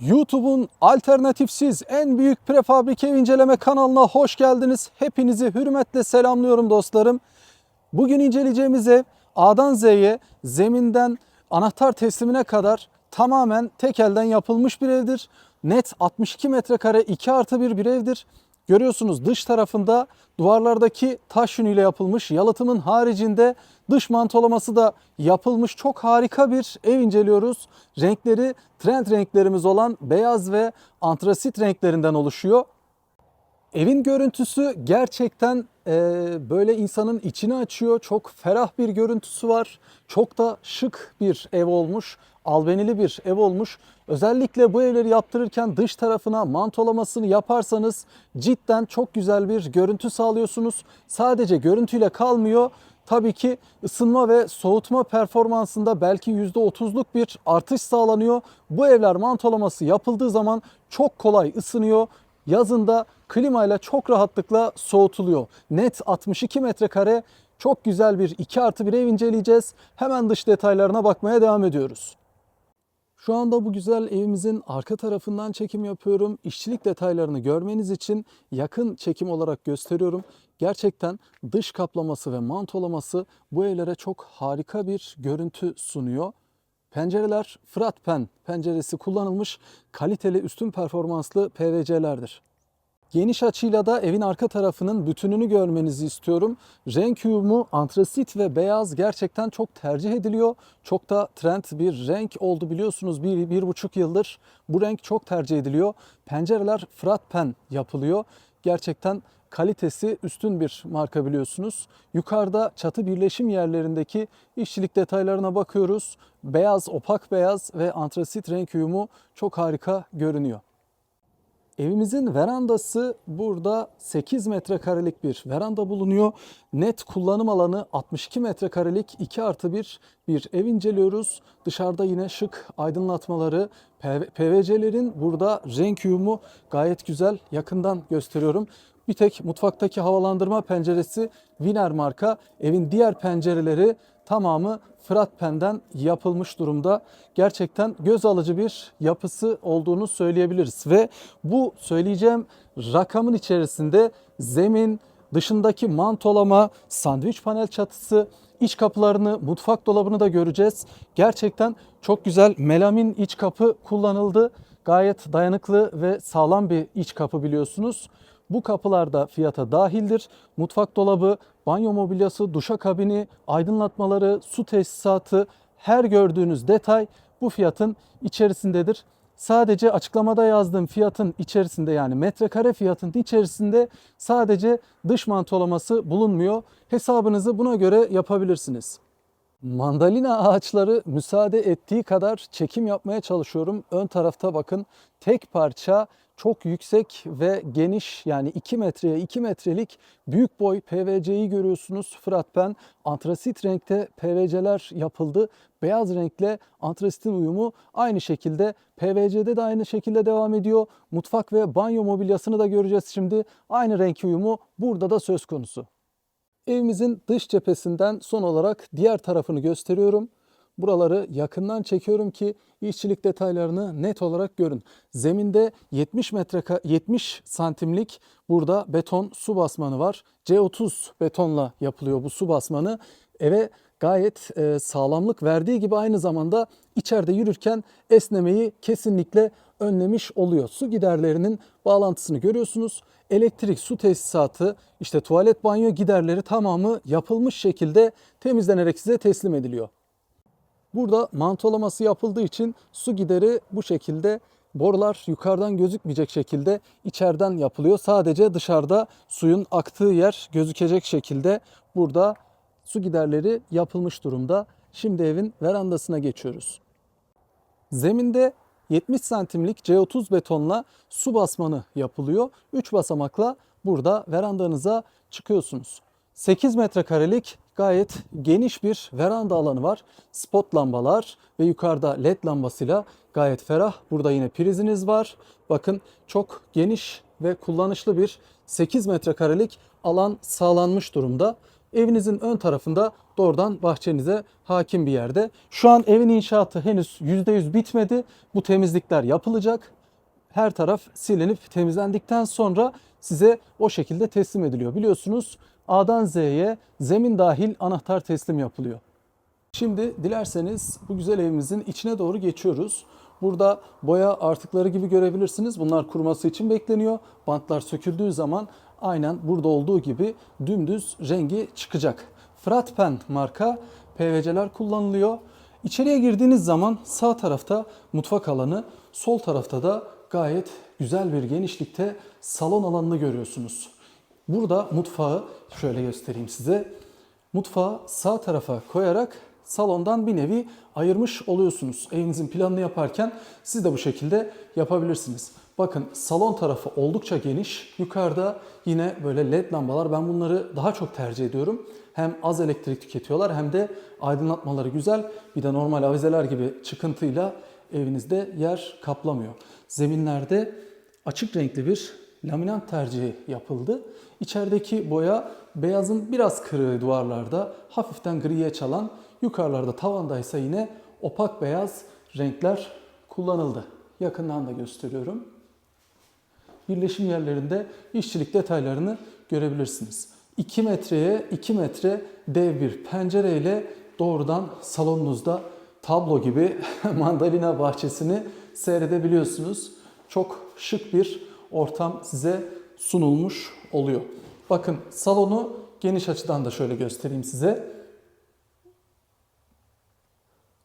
YouTube'un alternatifsiz en büyük prefabrike inceleme kanalına hoş geldiniz. Hepinizi hürmetle selamlıyorum dostlarım. Bugün inceleyeceğimiz ev A'dan Z'ye zeminden anahtar teslimine kadar tamamen tek elden yapılmış bir evdir. Net 62 metrekare 2 artı 1 bir evdir. Görüyorsunuz dış tarafında duvarlardaki taş yünüyle yapılmış yalıtımın haricinde dış mantolaması da yapılmış çok harika bir ev inceliyoruz. Renkleri trend renklerimiz olan beyaz ve antrasit renklerinden oluşuyor. Evin görüntüsü gerçekten e, böyle insanın içini açıyor. Çok ferah bir görüntüsü var. Çok da şık bir ev olmuş. Albenili bir ev olmuş. Özellikle bu evleri yaptırırken dış tarafına mantolamasını yaparsanız cidden çok güzel bir görüntü sağlıyorsunuz. Sadece görüntüyle kalmıyor. Tabii ki ısınma ve soğutma performansında belki %30'luk bir artış sağlanıyor. Bu evler mantolaması yapıldığı zaman çok kolay ısınıyor. Yazında klimayla çok rahatlıkla soğutuluyor. Net 62 metrekare çok güzel bir 2 artı bir ev inceleyeceğiz. Hemen dış detaylarına bakmaya devam ediyoruz. Şu anda bu güzel evimizin arka tarafından çekim yapıyorum. İşçilik detaylarını görmeniz için yakın çekim olarak gösteriyorum. Gerçekten dış kaplaması ve mantolaması bu evlere çok harika bir görüntü sunuyor. Pencereler Fırat Pen penceresi kullanılmış kaliteli üstün performanslı PVC'lerdir. Geniş açıyla da evin arka tarafının bütününü görmenizi istiyorum. Renk uyumu antrasit ve beyaz gerçekten çok tercih ediliyor. Çok da trend bir renk oldu biliyorsunuz bir, bir buçuk yıldır. Bu renk çok tercih ediliyor. Pencereler frat pen yapılıyor. Gerçekten kalitesi üstün bir marka biliyorsunuz. Yukarıda çatı birleşim yerlerindeki işçilik detaylarına bakıyoruz. Beyaz, opak beyaz ve antrasit renk uyumu çok harika görünüyor. Evimizin verandası burada 8 metrekarelik bir veranda bulunuyor. Net kullanım alanı 62 metrekarelik 2 artı 1 bir ev inceliyoruz. Dışarıda yine şık aydınlatmaları, PVC'lerin burada renk uyumu gayet güzel. Yakından gösteriyorum. Bir tek mutfaktaki havalandırma penceresi Wiener marka. Evin diğer pencereleri tamamı Fırat Pen'den yapılmış durumda. Gerçekten göz alıcı bir yapısı olduğunu söyleyebiliriz. Ve bu söyleyeceğim rakamın içerisinde zemin, dışındaki mantolama, sandviç panel çatısı, iç kapılarını, mutfak dolabını da göreceğiz. Gerçekten çok güzel melamin iç kapı kullanıldı. Gayet dayanıklı ve sağlam bir iç kapı biliyorsunuz. Bu kapılar da fiyata dahildir. Mutfak dolabı, banyo mobilyası, duşakabini, aydınlatmaları, su tesisatı her gördüğünüz detay bu fiyatın içerisindedir. Sadece açıklamada yazdığım fiyatın içerisinde yani metrekare fiyatın içerisinde sadece dış mantolaması bulunmuyor. Hesabınızı buna göre yapabilirsiniz. Mandalina ağaçları müsaade ettiği kadar çekim yapmaya çalışıyorum. Ön tarafta bakın tek parça çok yüksek ve geniş yani 2 metreye 2 metrelik büyük boy PVC'yi görüyorsunuz. Fırat Pen antrasit renkte PVC'ler yapıldı. Beyaz renkle antrasitin uyumu aynı şekilde PVC'de de aynı şekilde devam ediyor. Mutfak ve banyo mobilyasını da göreceğiz şimdi. Aynı renk uyumu burada da söz konusu. Evimizin dış cephesinden son olarak diğer tarafını gösteriyorum. Buraları yakından çekiyorum ki işçilik detaylarını net olarak görün. Zeminde 70 metre 70 santimlik burada beton su basmanı var. C30 betonla yapılıyor bu su basmanı. Eve gayet e, sağlamlık verdiği gibi aynı zamanda içeride yürürken esnemeyi kesinlikle önlemiş oluyor. Su giderlerinin bağlantısını görüyorsunuz. Elektrik, su tesisatı, işte tuvalet, banyo giderleri tamamı yapılmış şekilde temizlenerek size teslim ediliyor. Burada mantolaması yapıldığı için su gideri bu şekilde borular yukarıdan gözükmeyecek şekilde içeriden yapılıyor. Sadece dışarıda suyun aktığı yer gözükecek şekilde burada su giderleri yapılmış durumda. Şimdi evin verandasına geçiyoruz. Zeminde 70 santimlik C30 betonla su basmanı yapılıyor. 3 basamakla burada verandanıza çıkıyorsunuz. 8 metrekarelik gayet geniş bir veranda alanı var. Spot lambalar ve yukarıda led lambasıyla gayet ferah. Burada yine priziniz var. Bakın çok geniş ve kullanışlı bir 8 metrekarelik alan sağlanmış durumda. Evinizin ön tarafında doğrudan bahçenize hakim bir yerde. Şu an evin inşaatı henüz %100 bitmedi. Bu temizlikler yapılacak. Her taraf silinip temizlendikten sonra size o şekilde teslim ediliyor. Biliyorsunuz A'dan Z'ye zemin dahil anahtar teslim yapılıyor. Şimdi dilerseniz bu güzel evimizin içine doğru geçiyoruz. Burada boya artıkları gibi görebilirsiniz. Bunlar kuruması için bekleniyor. Bantlar söküldüğü zaman aynen burada olduğu gibi dümdüz rengi çıkacak. Fratpen marka PVC'ler kullanılıyor. İçeriye girdiğiniz zaman sağ tarafta mutfak alanı, sol tarafta da gayet güzel bir genişlikte salon alanını görüyorsunuz. Burada mutfağı şöyle göstereyim size. Mutfağı sağ tarafa koyarak salondan bir nevi ayırmış oluyorsunuz. Evinizin planını yaparken siz de bu şekilde yapabilirsiniz. Bakın salon tarafı oldukça geniş. Yukarıda yine böyle led lambalar. Ben bunları daha çok tercih ediyorum. Hem az elektrik tüketiyorlar hem de aydınlatmaları güzel. Bir de normal avizeler gibi çıkıntıyla evinizde yer kaplamıyor. Zeminlerde açık renkli bir laminat tercihi yapıldı. İçerideki boya beyazın biraz kırığı duvarlarda hafiften griye çalan, yukarılarda tavandaysa yine opak beyaz renkler kullanıldı. Yakından da gösteriyorum. Birleşim yerlerinde işçilik detaylarını görebilirsiniz. 2 metreye 2 metre dev bir pencereyle doğrudan salonunuzda tablo gibi mandalina bahçesini seyredebiliyorsunuz. Çok şık bir ortam size sunulmuş oluyor. Bakın salonu geniş açıdan da şöyle göstereyim size.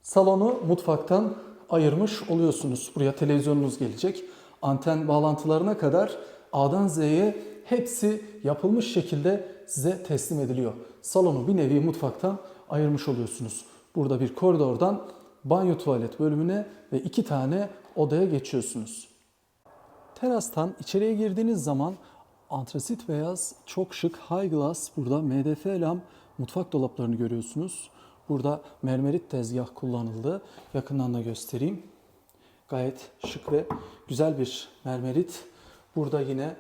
Salonu mutfaktan ayırmış oluyorsunuz. Buraya televizyonunuz gelecek. Anten bağlantılarına kadar A'dan Z'ye hepsi yapılmış şekilde size teslim ediliyor. Salonu bir nevi mutfaktan ayırmış oluyorsunuz. Burada bir koridordan banyo tuvalet bölümüne ve iki tane odaya geçiyorsunuz. Terastan içeriye girdiğiniz zaman antrasit beyaz çok şık high glass burada MDF lam mutfak dolaplarını görüyorsunuz. Burada mermerit tezgah kullanıldı. Yakından da göstereyim. Gayet şık ve güzel bir mermerit. Burada yine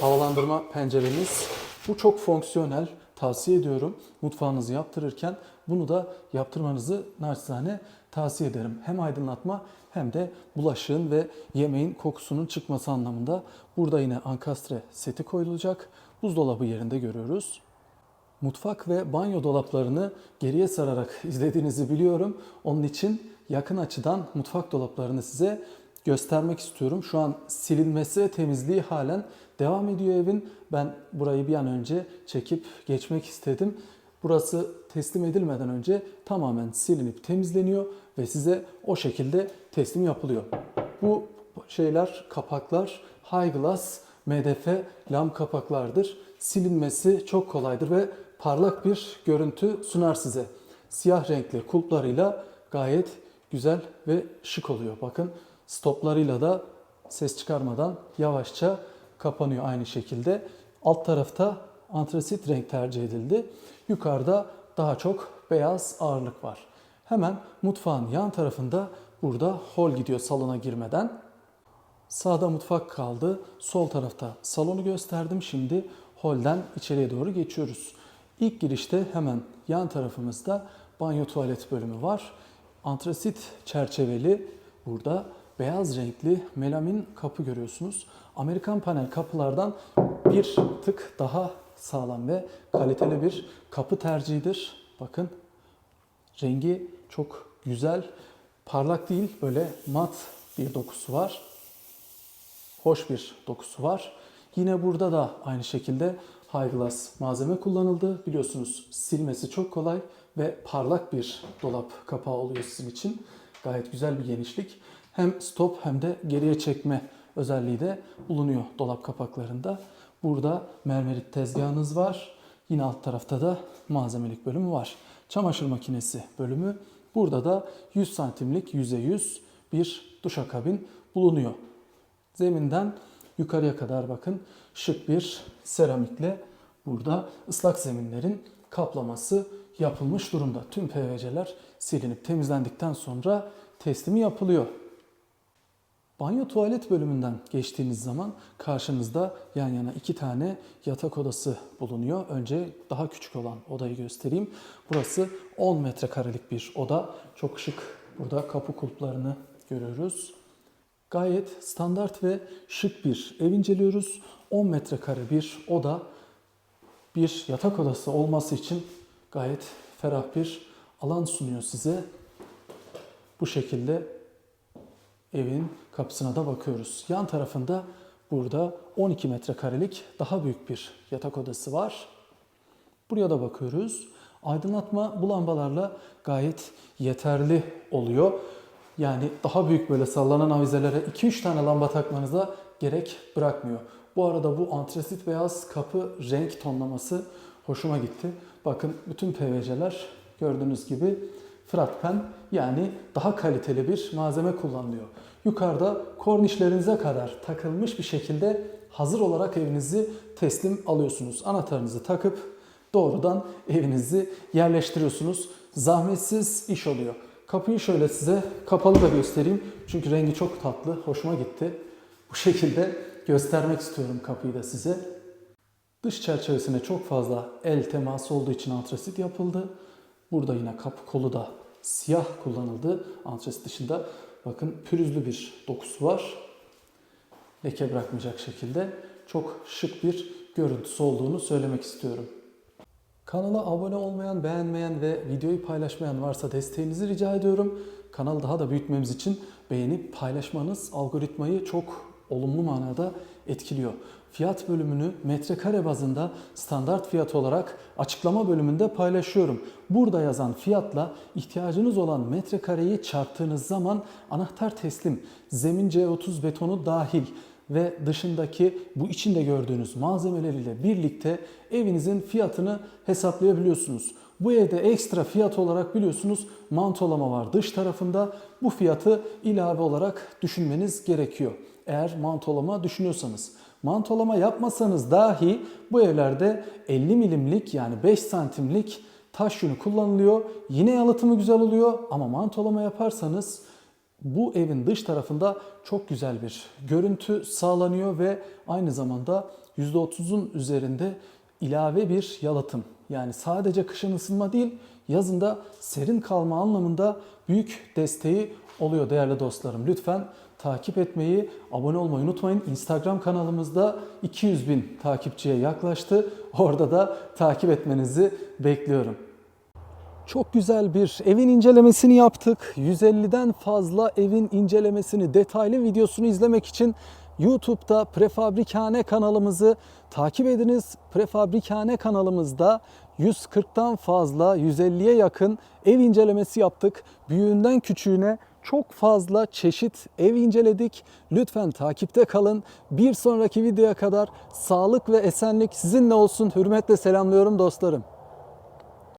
havalandırma penceremiz. Bu çok fonksiyonel. Tavsiye ediyorum. Mutfağınızı yaptırırken bunu da yaptırmanızı naçizane tavsiye ederim. Hem aydınlatma hem de bulaşığın ve yemeğin kokusunun çıkması anlamında. Burada yine ankastre seti koyulacak. Buzdolabı yerinde görüyoruz. Mutfak ve banyo dolaplarını geriye sararak izlediğinizi biliyorum. Onun için yakın açıdan mutfak dolaplarını size göstermek istiyorum. Şu an silinmesi ve temizliği halen devam ediyor evin. Ben burayı bir an önce çekip geçmek istedim. Burası teslim edilmeden önce tamamen silinip temizleniyor ve size o şekilde teslim yapılıyor. Bu şeyler, kapaklar high glass MDF lam kapaklardır. Silinmesi çok kolaydır ve parlak bir görüntü sunar size. Siyah renkli kulplarıyla gayet güzel ve şık oluyor. Bakın stoplarıyla da ses çıkarmadan yavaşça kapanıyor aynı şekilde. Alt tarafta antrasit renk tercih edildi. Yukarıda daha çok beyaz ağırlık var. Hemen mutfağın yan tarafında burada hol gidiyor salona girmeden. Sağda mutfak kaldı. Sol tarafta salonu gösterdim. Şimdi holden içeriye doğru geçiyoruz. İlk girişte hemen yan tarafımızda banyo tuvalet bölümü var. Antrasit çerçeveli burada beyaz renkli melamin kapı görüyorsunuz. Amerikan panel kapılardan bir tık daha sağlam ve kaliteli bir kapı tercihidir. Bakın rengi çok güzel, parlak değil böyle mat bir dokusu var. Hoş bir dokusu var. Yine burada da aynı şekilde high glass malzeme kullanıldı. Biliyorsunuz silmesi çok kolay ve parlak bir dolap kapağı oluyor sizin için. Gayet güzel bir genişlik. Hem stop hem de geriye çekme özelliği de bulunuyor dolap kapaklarında. Burada mermerit tezgahınız var. Yine alt tarafta da malzemelik bölümü var. Çamaşır makinesi bölümü. Burada da 100 santimlik %100 bir duşakabin bulunuyor. Zeminden yukarıya kadar bakın şık bir seramikle burada ıslak zeminlerin kaplaması yapılmış durumda. Tüm PVC'ler silinip temizlendikten sonra teslimi yapılıyor. Banyo tuvalet bölümünden geçtiğiniz zaman karşınızda yan yana iki tane yatak odası bulunuyor. Önce daha küçük olan odayı göstereyim. Burası 10 metrekarelik bir oda. Çok şık. Burada kapı kulplarını görüyoruz. Gayet standart ve şık bir ev inceliyoruz. 10 metrekare bir oda bir yatak odası olması için gayet ferah bir alan sunuyor size. Bu şekilde evin kapısına da bakıyoruz. Yan tarafında burada 12 metrekarelik daha büyük bir yatak odası var. Buraya da bakıyoruz. Aydınlatma bu lambalarla gayet yeterli oluyor. Yani daha büyük böyle sallanan avizelere 2-3 tane lamba takmanıza gerek bırakmıyor. Bu arada bu antresit beyaz kapı renk tonlaması hoşuma gitti. Bakın bütün PVC'ler gördüğünüz gibi fratpen yani daha kaliteli bir malzeme kullanılıyor. Yukarıda kornişlerinize kadar takılmış bir şekilde hazır olarak evinizi teslim alıyorsunuz. Anahtarınızı takıp doğrudan evinizi yerleştiriyorsunuz. Zahmetsiz iş oluyor. Kapıyı şöyle size kapalı da göstereyim. Çünkü rengi çok tatlı, hoşuma gitti. Bu şekilde göstermek istiyorum kapıyı da size. Dış çerçevesine çok fazla el teması olduğu için antrasit yapıldı. Burada yine kapı kolu da siyah kullanıldı. Antrasit dışında bakın pürüzlü bir dokusu var. Leke bırakmayacak şekilde çok şık bir görüntüsü olduğunu söylemek istiyorum. Kanala abone olmayan, beğenmeyen ve videoyu paylaşmayan varsa desteğinizi rica ediyorum. Kanalı daha da büyütmemiz için beğenip paylaşmanız algoritmayı çok olumlu manada etkiliyor. Fiyat bölümünü metrekare bazında standart fiyat olarak açıklama bölümünde paylaşıyorum. Burada yazan fiyatla ihtiyacınız olan metrekareyi çarptığınız zaman anahtar teslim, zemin C30 betonu dahil ve dışındaki bu içinde gördüğünüz malzemeleriyle birlikte evinizin fiyatını hesaplayabiliyorsunuz. Bu evde ekstra fiyat olarak biliyorsunuz mantolama var dış tarafında. Bu fiyatı ilave olarak düşünmeniz gerekiyor. Eğer mantolama düşünüyorsanız. Mantolama yapmasanız dahi bu evlerde 50 milimlik yani 5 santimlik taş yünü kullanılıyor. Yine yalıtımı güzel oluyor ama mantolama yaparsanız bu evin dış tarafında çok güzel bir görüntü sağlanıyor ve aynı zamanda %30'un üzerinde ilave bir yalıtım. Yani sadece kışın ısınma değil, yazında serin kalma anlamında büyük desteği oluyor değerli dostlarım. Lütfen takip etmeyi, abone olmayı unutmayın. Instagram kanalımızda 200 bin takipçiye yaklaştı. Orada da takip etmenizi bekliyorum. Çok güzel bir evin incelemesini yaptık. 150'den fazla evin incelemesini, detaylı videosunu izlemek için YouTube'da Prefabrikhane kanalımızı takip ediniz. Prefabrikhane kanalımızda 140'tan fazla, 150'ye yakın ev incelemesi yaptık. Büyüğünden küçüğüne çok fazla çeşit ev inceledik. Lütfen takipte kalın. Bir sonraki videoya kadar sağlık ve esenlik sizinle olsun. Hürmetle selamlıyorum dostlarım.